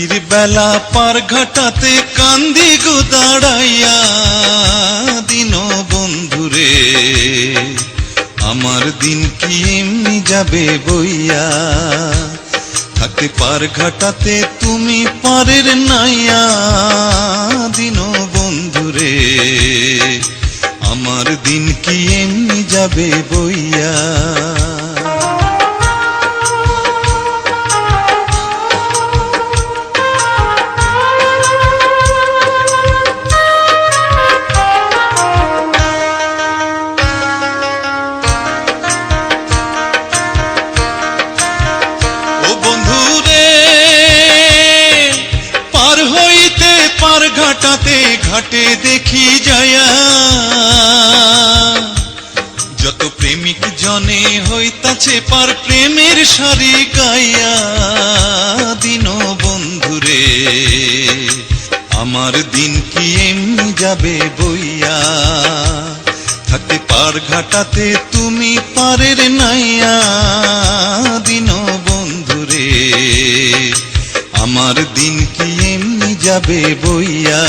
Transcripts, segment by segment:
ভাটির বেলা পার ঘাটাতে কান্দি গো দাঁড়াইয়া। দিন বন্ধুরে, আমার দিন কি এমনি যাবে বইয়া? থাকতে পার ঘাটাতে তুমি পারের নাইয়া। দিন বন্ধুরে, আমার দিন কি এমনি যাবে বইয়া? ঘাটাতে ঘাটে দেখি যায়া যত প্রেমিক জনে হইতাছে পার প্রেমের সারি গাইয়া, দিন বন্ধুরে, আমার দিন কি এমনি যাবে বইয়া? থাকতে পার ঘাটাতে তুমি পারের নাইয়া। যাবে বইয়া।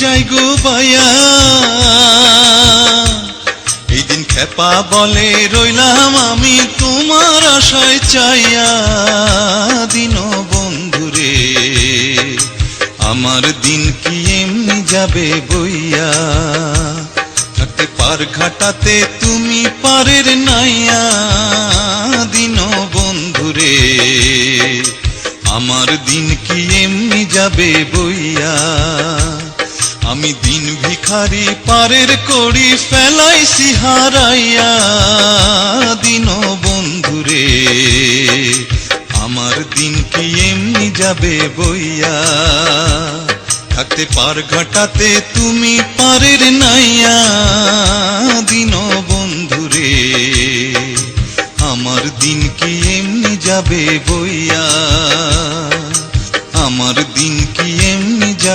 যাই গো বায়া খেপা বলে রইলাম আমি তোমার আশায়, চাইয়া দিন বন্ধুরে। আমার দিন কি এমনি যাবে বইয়া? থাকতে পার ঘাটাতে তুমি পারের নাইয়া দিন বন্ধুরে। আমার দিন কি এমনি যাবে বইয়া? আমি দিন ভিখারি পারের করি ফেলাইছি হারাইয়া দিন বন্ধুরে, আমার দিন কি এমনি যাবে বইয়া? থাকতে পার ঘাটাতে তুমি পারের নাইয়া। দিন বন্ধুরে, আমার দিন কি এমনি যাবে বইয়া? আমার দিন